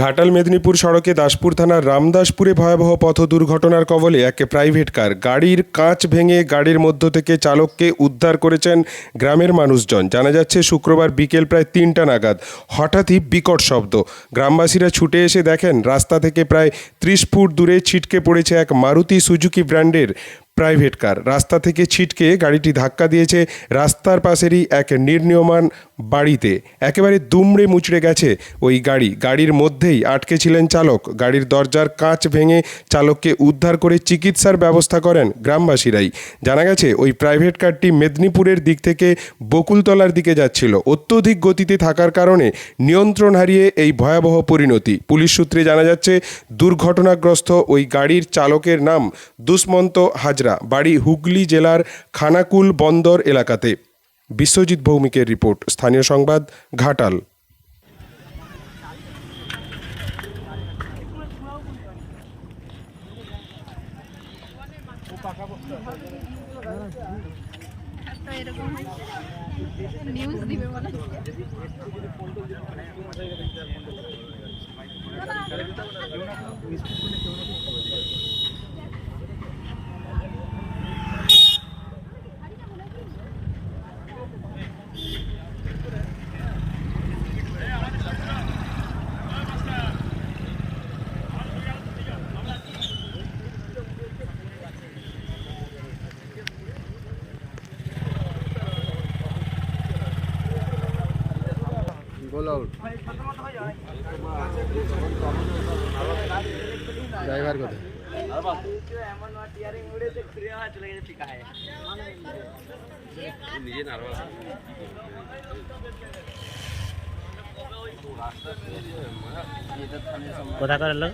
ঘাটাল মেদিনীপুর সড়কে দাসপুর থানার রামদাসপুরে ভয়াবহ পথ দুর্ঘটনার কবলে এক প্রাইভেট কার গাড়ির কাঁচ ভেঙে গাড়ির মধ্য থেকে চালককে উদ্ধার করেছেন গ্রামের মানুষজন। জানা যাচ্ছে, শুক্রবার বিকেল প্রায় তিনটা নাগাদ হঠাৎই বিকট শব্দ। গ্রামবাসীরা ছুটে এসে দেখেন, রাস্তা থেকে প্রায় ত্রিশ ফুট দূরে ছিটকে পড়েছে এক মারুতি সুজুকি ব্র্যান্ডের প্রাইভেট কার। রাস্তা থেকে ছিটকে গাড়িটি ধাক্কা দিয়েছে রাস্তার পাশেরই এক নির্ণীয়মান বাড়িতে। একেবারে দুমড়ে মুচড়ে গেছে ওই গাড়ি। গাড়ির মধ্যেই আটকে ছিলেন চালক। গাড়ির দরজার কাঁচ ভেঙে চালককে উদ্ধার করে চিকিৎসার ব্যবস্থা করেন গ্রামবাসীরাই। জানা গেছে, ওই প্রাইভেট কারটি মেদিনীপুরের দিক থেকে বকুলতলার দিকে যাচ্ছিল। অত্যধিক গতিতে থাকার কারণে নিয়ন্ত্রণ হারিয়ে এই ভয়াবহ পরিণতি। পুলিশ সূত্রে জানা যাচ্ছে, দুর্ঘটনাগ্রস্ত ওই গাড়ির চালকের নাম দুষ্মন্ত হাজরা। বাড়ি হুগলি জেলার খানাকুল বন্দর এলাকাতে বিশ্বজিৎ ভৌমিকের রিপোর্ট স্থানীয় সংবাদ ঘাটাল নিউজ দিবে। গোল আউট ড্রাইভার কোথায়? কোথাকার লোক?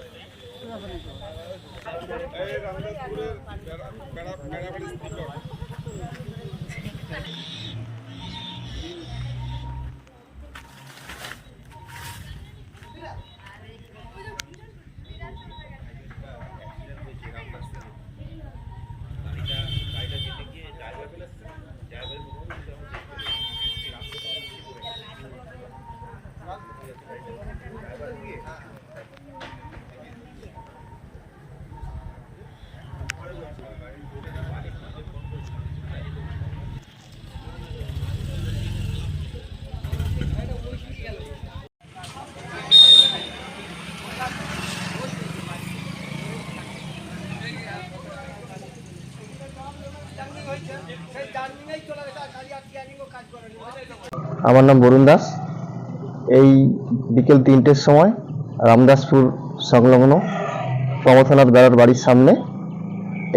আমার নাম বরুণ দাস। এই বিকেল তিনটের সময় রামদাসপুর সংলগ্ন প্রমথনাথ বেড়ার বাড়ির সামনে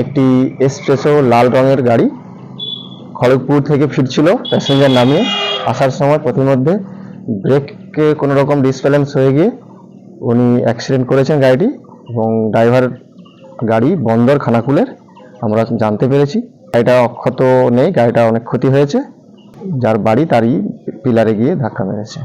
একটি এসপ্রেসো লাল রঙের গাড়ি খড়গপুর থেকে ফিরছিল প্যাসেঞ্জার নামিয়ে। আসার সময় প্রতিমধ্যে ব্রেককে কোনো রকম ডিসব্যালেন্স হয়ে গিয়ে উনি অ্যাক্সিডেন্ট করেছেন গাড়িটি এবং ড্রাইভার গাড়ি বন্দর, খানাকুলের, আমরা জানতে পেরেছি। গাড়িটা অক্ষত নেই গাড়িটা অনেক ক্ষতি হয়েছে। যার বাড়ি তারই পিলারে গিয়ে ধাক্কা মেরেছে।